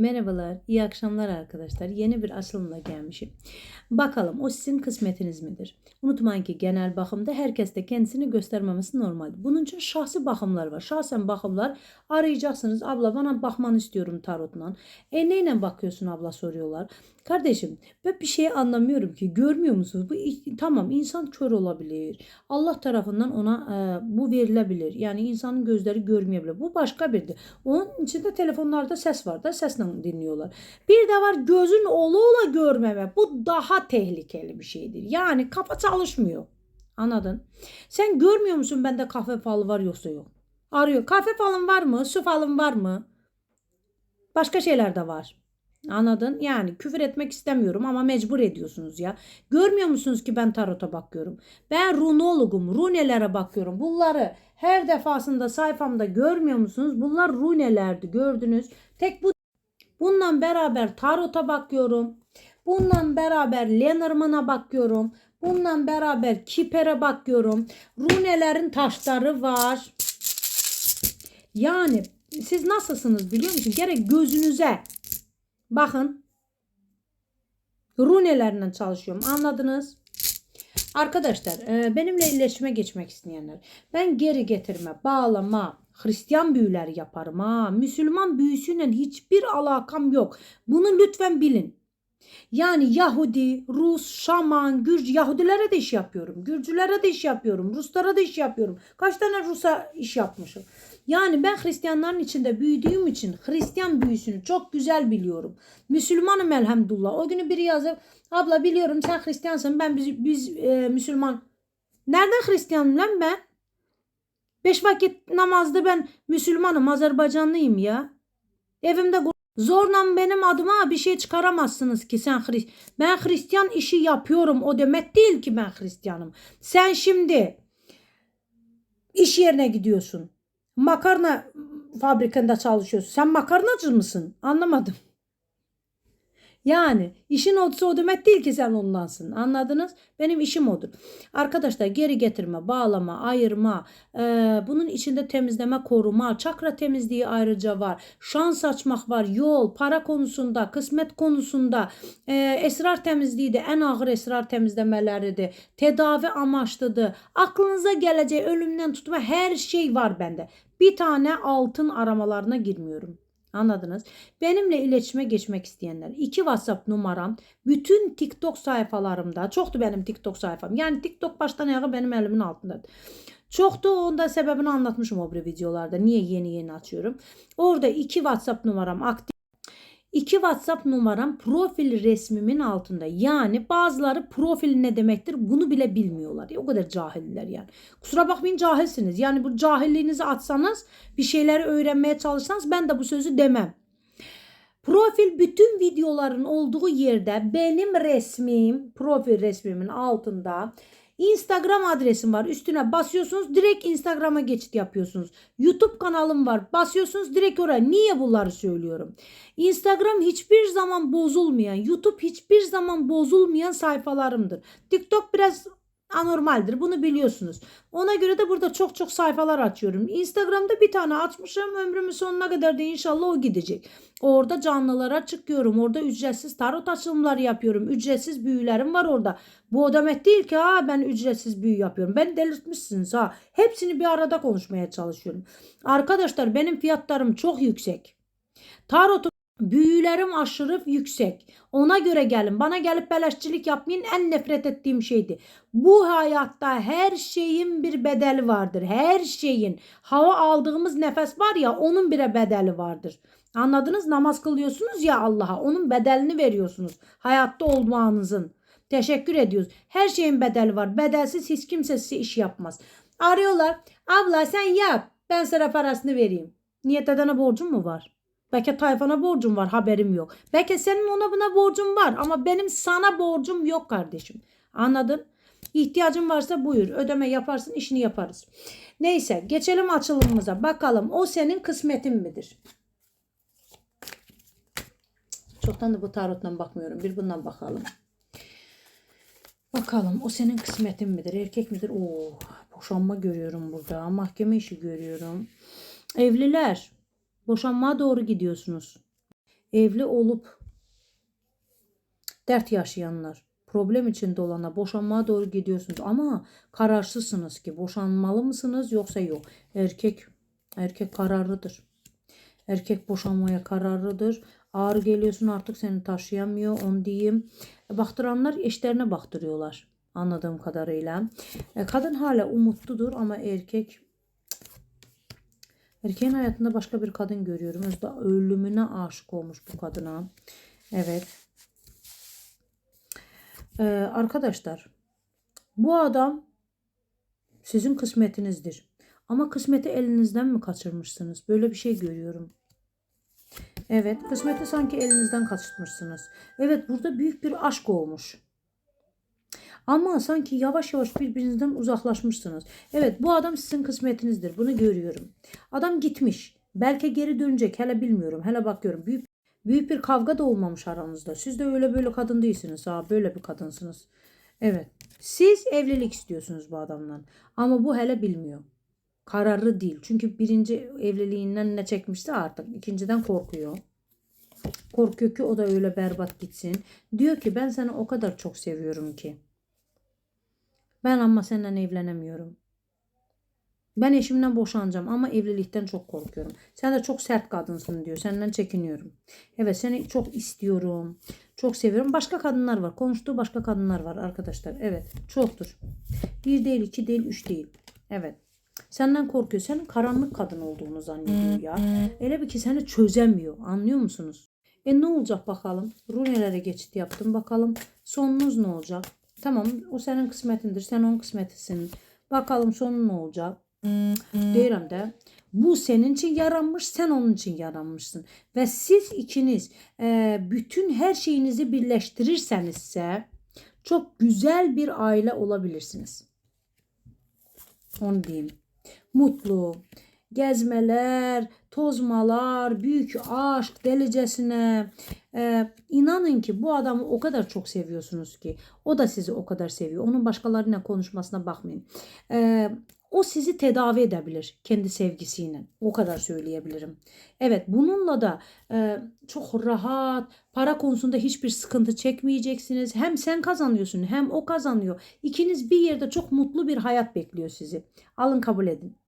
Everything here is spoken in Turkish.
Merhabalar, iyi akşamlar arkadaşlar. Yeni bir açılımla gelmişim. Bakalım o sizin kısmetiniz midir? Unutmayın ki genel bakımda herkes de kendisini göstermemesi normal. Bunun için şahsi bakımlar var. Şahsen bakımlar arayacaksınız. Abla bana bakmanı istiyorum tarotla. E neyle bakıyorsun abla soruyorlar. Kardeşim ben bir şey anlamıyorum ki. Görmüyor musunuz? Bu tamam insan kör olabilir. Allah tarafından ona e, bu verilebilir. Yani insanın gözleri görmeyebilir. Bu başka birdir. Onun içinde telefonlarda ses var da sesle dinliyorlar. Bir de var gözün ola ola görmeme. Bu daha tehlikeli bir şeydir. Yani kafa çalışmıyor. Anladın? Sen görmüyor musun bende kahve falı var yoksa yok. Arıyor. Kahve falın var mı? Su falın var mı? Başka şeyler de var. Anladın? Yani küfür etmek istemiyorum ama mecbur ediyorsunuz ya. Görmüyor musunuz ki ben tarota bakıyorum? Ben runologum. Runelere bakıyorum. Bunları her defasında sayfamda görmüyor musunuz? Bunlar runelerdi gördünüz. Tek bu Bununla beraber tarota bakıyorum. Bununla beraber Lenormand'a bakıyorum. Bununla beraber Kiper'e bakıyorum. Runelerin taşları var. Yani siz nasılsınız biliyor musunuz? Gerek gözünüze bakın. Runelerle çalışıyorum. Anladınız? Arkadaşlar e, benimle iletişime geçmek isteyenler. Ben geri getirme, bağlama, Hristiyan büyüler yaparım ha. Müslüman büyüsüyle hiçbir alakam yok. Bunu lütfen bilin. Yani Yahudi, Rus, Şaman, Gürcü, Yahudilere de iş yapıyorum. Gürcülere de iş yapıyorum. Ruslara da iş yapıyorum. Kaç tane Rus'a iş yapmışım. Yani ben Hristiyanların içinde büyüdüğüm için Hristiyan büyüsünü çok güzel biliyorum. Müslümanım elhamdülillah. O günü biri yazıp abla biliyorum sen Hristiyansın ben biz, biz e, Müslüman. Nereden Hristiyanım lan ben? Beş vakit namazda ben Müslümanım Azerbaycanlıyım ya. Evimde Zorla benim adıma bir şey çıkaramazsınız ki sen Hrist ben Hristiyan işi yapıyorum o demek değil ki ben Hristiyanım. Sen şimdi iş yerine gidiyorsun. Makarna fabrikanda çalışıyorsun. Sen makarnacı mısın? Anlamadım. Yani işin odusu o demek değil ki sen ondansın. Anladınız? Benim işim odur. Arkadaşlar geri getirme, bağlama, ayırma, e, bunun içinde temizleme, koruma, çakra temizliği ayrıca var. Şans açmak var, yol, para konusunda, kısmet konusunda, e, esrar temizliği de en ağır esrar temizlemeleridir. Tedavi amaçlıdır. Aklınıza geleceği ölümden tutma her şey var bende. Bir tane altın aramalarına girmiyorum. Anladınız? Benimle iletişime geçmek isteyenler iki WhatsApp numaram bütün TikTok sayfalarımda çoktu benim TikTok sayfam. Yani TikTok baştan ayağa benim elimin altında. Çoktu onda sebebini anlatmışım o bir videolarda. Niye yeni yeni açıyorum. Orada iki WhatsApp numaram aktif. İki WhatsApp numaram profil resmimin altında. Yani bazıları profil ne demektir bunu bile bilmiyorlar. O kadar cahiller yani. Kusura bakmayın cahilsiniz. Yani bu cahilliğinizi atsanız bir şeyleri öğrenmeye çalışsanız ben de bu sözü demem. Profil bütün videoların olduğu yerde benim resmim, profil resmimin altında Instagram adresim var. Üstüne basıyorsunuz direkt Instagram'a geçit yapıyorsunuz. YouTube kanalım var. Basıyorsunuz direkt oraya. Niye bunları söylüyorum? Instagram hiçbir zaman bozulmayan, YouTube hiçbir zaman bozulmayan sayfalarımdır. TikTok biraz anormaldir. Bunu biliyorsunuz. Ona göre de burada çok çok sayfalar açıyorum. Instagram'da bir tane açmışım. Ömrümün sonuna kadar da inşallah o gidecek. Orada canlılara çıkıyorum. Orada ücretsiz tarot açılımları yapıyorum. Ücretsiz büyülerim var orada. Bu demek değil ki ha ben ücretsiz büyü yapıyorum. Ben delirtmişsiniz ha. Hepsini bir arada konuşmaya çalışıyorum. Arkadaşlar benim fiyatlarım çok yüksek. Tarot Büyülerim aşırı yüksek. Ona göre gelin. Bana gelip beleşçilik yapmayın. En nefret ettiğim şeydi. Bu hayatta her şeyin bir bedeli vardır. Her şeyin. Hava aldığımız nefes var ya onun bire bedeli vardır. Anladınız? Namaz kılıyorsunuz ya Allah'a. Onun bedelini veriyorsunuz. Hayatta olmanızın. Teşekkür ediyoruz. Her şeyin bedeli var. Bedelsiz hiç kimse size iş yapmaz. Arıyorlar. Abla sen yap. Ben sana parasını vereyim. Niyet edene borcum mu var? Belki tayfana borcum var haberim yok. Belki senin ona buna borcun var ama benim sana borcum yok kardeşim. Anladın? İhtiyacın varsa buyur ödeme yaparsın işini yaparız. Neyse geçelim açılımımıza bakalım o senin kısmetin midir? Çoktan da bu tarottan bakmıyorum bir bundan bakalım. Bakalım o senin kısmetin midir erkek midir? Oo, boşanma görüyorum burada mahkeme işi görüyorum. Evliler Boşanmaya doğru gidiyorsunuz. evli olup dert yaşayanlar, problem içinde olana boşanmaya doğru gidiyorsunuz ama kararsızsınız ki boşanmalı mısınız yoksa yok. Erkek erkek kararlıdır. Erkek boşanmaya kararlıdır. Ağır geliyorsun artık seni taşıyamıyor onu diyeyim. Baktıranlar eşlerine baktırıyorlar anladığım kadarıyla. E, Kadın hala umutludur ama erkek Erkeğin hayatında başka bir kadın görüyorum. Özde ölümüne aşık olmuş bu kadına. Evet. Ee, arkadaşlar bu adam sizin kısmetinizdir. Ama kısmeti elinizden mi kaçırmışsınız? Böyle bir şey görüyorum. Evet, kısmeti sanki elinizden kaçırmışsınız. Evet, burada büyük bir aşk olmuş. Ama sanki yavaş yavaş birbirinizden uzaklaşmışsınız. Evet, bu adam sizin kısmetinizdir. Bunu görüyorum. Adam gitmiş. Belki geri dönecek. Hele bilmiyorum. Hele bakıyorum. Büyük büyük bir kavga da olmamış aranızda. Siz de öyle böyle kadın değilsiniz. Ha, böyle bir kadınsınız. Evet. Siz evlilik istiyorsunuz bu adamdan. Ama bu hele bilmiyor. Kararlı değil. Çünkü birinci evliliğinden ne çekmişse artık ikinciden korkuyor. Korkuyor ki o da öyle berbat gitsin. Diyor ki ben seni o kadar çok seviyorum ki. Ben ama seninle evlenemiyorum. Ben eşimden boşanacağım ama evlilikten çok korkuyorum. Sen de çok sert kadınsın diyor. Senden çekiniyorum. Evet seni çok istiyorum. Çok seviyorum. Başka kadınlar var. Konuştuğu başka kadınlar var arkadaşlar. Evet çoktur. Bir değil, iki değil, üç değil. Evet. Senden korkuyor. Senin karanlık kadın olduğunu zannediyor ya. Öyle bir ki seni çözemiyor. Anlıyor musunuz? E ne olacak bakalım? Rulelere geçit yaptım. Bakalım sonunuz ne olacak? Tamam o senin kısmetindir. Sen onun kısmetisin. Bakalım sonu ne olacak? Deyirəm də bu senin için yaranmış, sen onun için yaranmışsın. Ve siz ikiniz e, bütün her şeyinizi birleştirirsenizse çok güzel bir aile olabilirsiniz. Onu diyeyim. Mutlu, gezmeler, tozmalar, büyük aşk delicesine. Ee, inanın ki bu adamı o kadar çok seviyorsunuz ki o da sizi o kadar seviyor. Onun başkalarıyla konuşmasına bakmayın. Ee, o sizi tedavi edebilir kendi sevgisiyle. O kadar söyleyebilirim. Evet bununla da e, çok rahat, para konusunda hiçbir sıkıntı çekmeyeceksiniz. Hem sen kazanıyorsun hem o kazanıyor. İkiniz bir yerde çok mutlu bir hayat bekliyor sizi. Alın kabul edin.